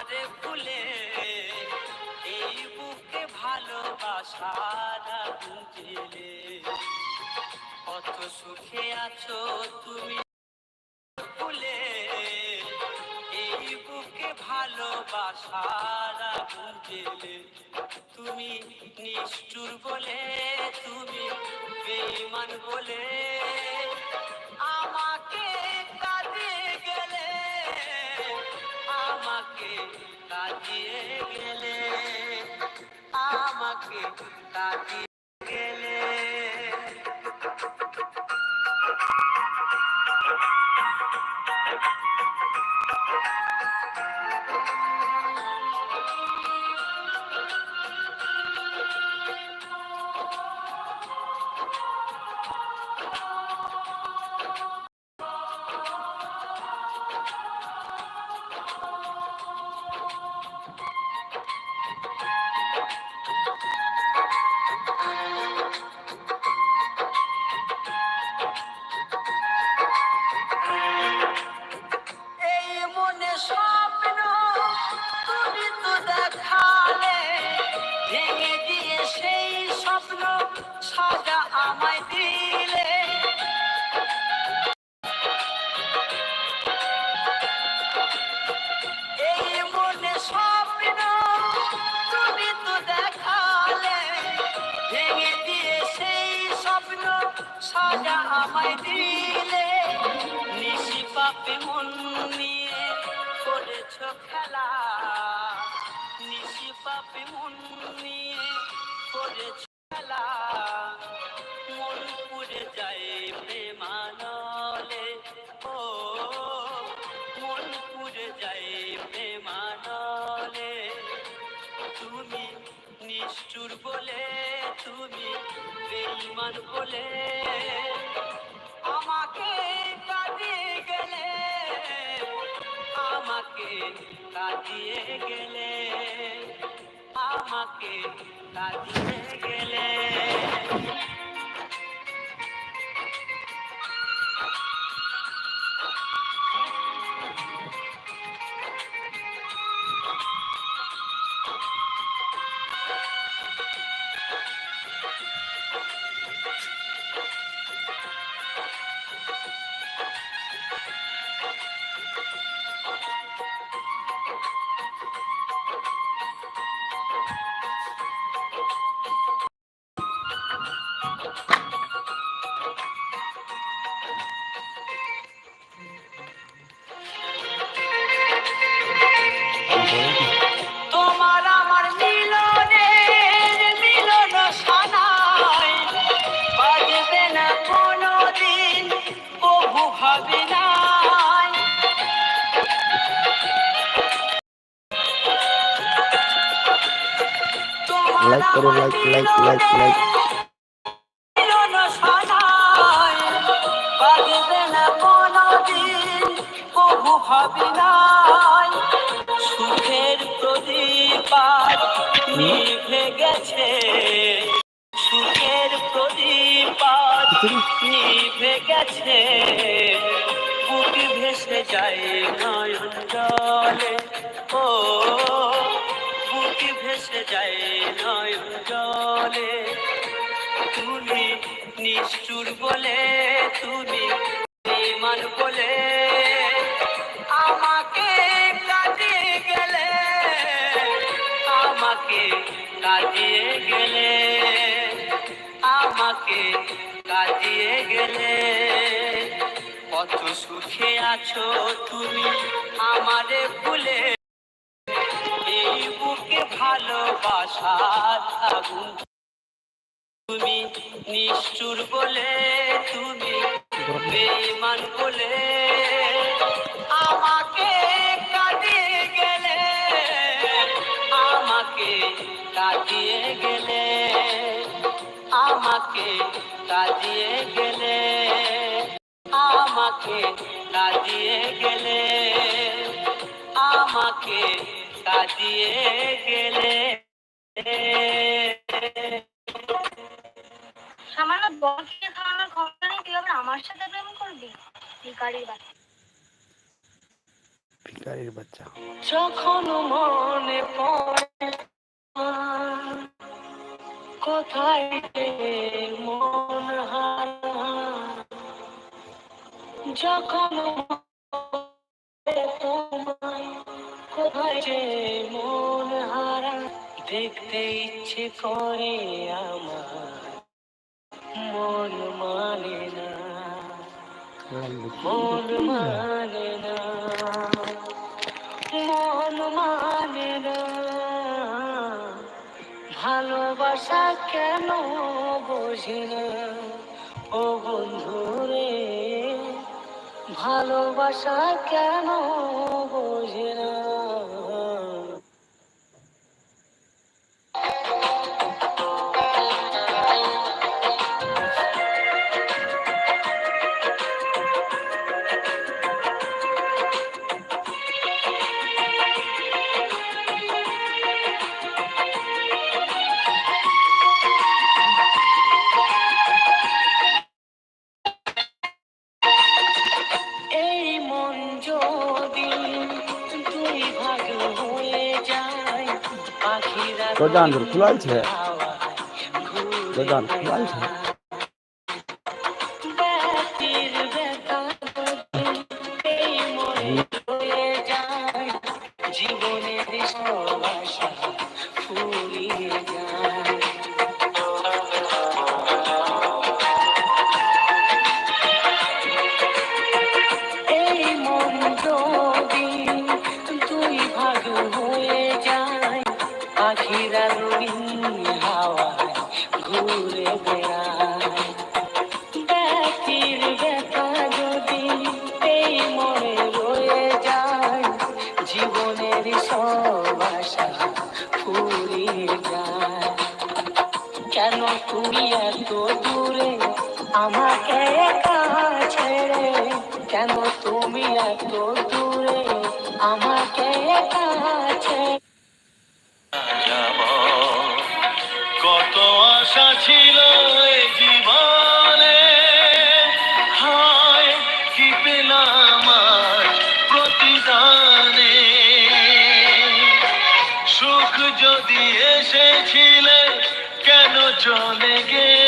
আমারে ভুলে এই বুকে ভালোবাসার আগুন কত সুখে আছো তুমি ভুলে এই বুকে ভালোবাসার আগুন জেলে তুমি নিষ্ঠুর বলে, তুমি বেঈমান বলে আমাকে কাঁদিয়ে সাজা আমায় এই মনে স্বপ্ন তুমি তো দেখালে, ভেঙে দিয়ে সেই স্বপ্ন সাজা আমায় দিলে। নিশি পাপে মন নিষ্ঠুর বলে তুমি বেঈমান বলে। আমাকে কাঁদিয়ে গেলে আমাকে কাঁদিয়ে গেলে আমাকে কাঁদিয়ে গেলে। লাইক করো লাইক লাইক লাইক লাইক সুখের সুখের ভেসে যায় নয়ন জলে। ও ভেসে যায় নয়ন জলে। তুমি নিষ্ঠুর বলে, তুমি বেমান বলে। আমাকে কাটিয়ে গেলে, আমাকে কাটিয়ে গেলে, আমাকে কাটিয়ে গেলে। কত সুখে আছো তুমি আমারে ভুলে। বুকে ভালোবাসার আগুন তুমি নিষ্ঠুর বলে, তুমি বেমান বলে, আমাকে কাটিয়ে গেলে, আমাকে কাটিয়ে গেলে, আমাকে কাটিয়ে গেলে, আমাকে কাটিয়ে গেলে, আমাকে কাটিয়ে গেলে। সামান্য বরকে খাওয়ানোর ক্ষমতা নেই তুই আবার আমার সাথে প্রেম করবি? ভিখারির বাচ্চা। ভিকারির বাচ্চা। যখন মনে পড়ে কোথায় মন হারায়। যখন দেখতে ইচ্ছে করে আমার মন মানে না। মন মানে না। মন মানে না। ভালোবাসা কেন বোঝে না? ও বন্ধু রে ভালোবাসা কেন বোঝে না? পাখিরা দরজা আন্দর খোলা আছে হাওয়ায় ঘুরে পাখিরা রঙিন হাওয়ায় ঘুরে বেড়ায় ব্যক্তির ব্যথা যদি এই মনে রয়ে যায় জীবনের সব আশা ফুরিয়ে যায় কেন তুমি এত দূরে আমাকে একা ছেড়ে কেন তুমি এত দূরে? আমাকে একা ছেড়ে ছিল জীবনে। কি প্রতিদানে। সুখ যদি এসেছিলে কেন চলে গেলে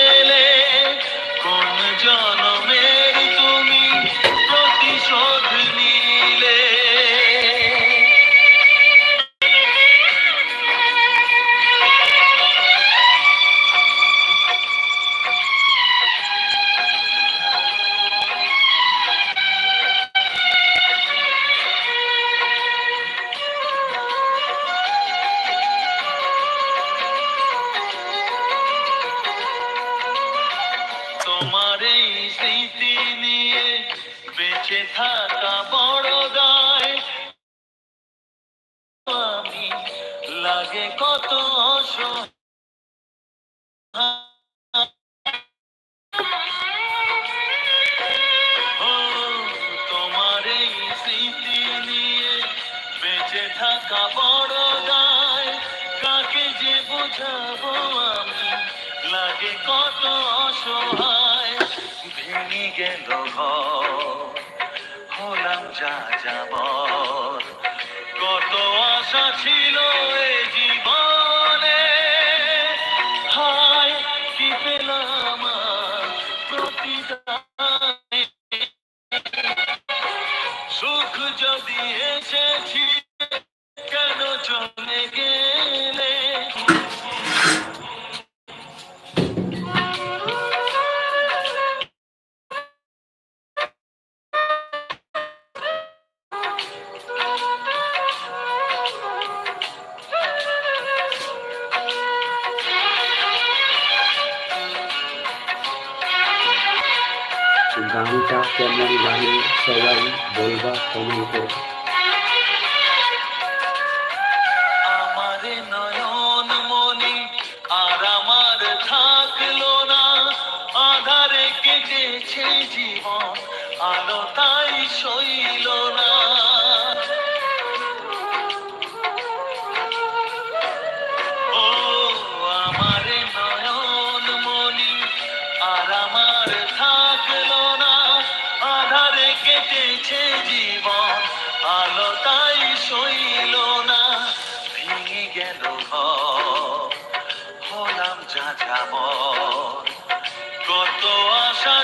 স্মৃতি নিয়ে বেঁচে থাকা বড় দায়। লাগে কত থাকা বড় দায়। কাকে যে বোঝাবো আমি? লাগে কত অসহায়। ভেঙে গেল হলাম যা যাবর কত আশা ছিল এ জীবনে, হায়, কি পেলাম প্রতিদানে। সুখ যদি এসেছি, কেন চলে গেলে? গানটা কেমন লাগে সবাই বলবা কমেন্ট। করে আলো তাই সইল কেটেছে জীবন আলো তাই সইল না ভেঙে গেল হলাম যা যাব কত আশা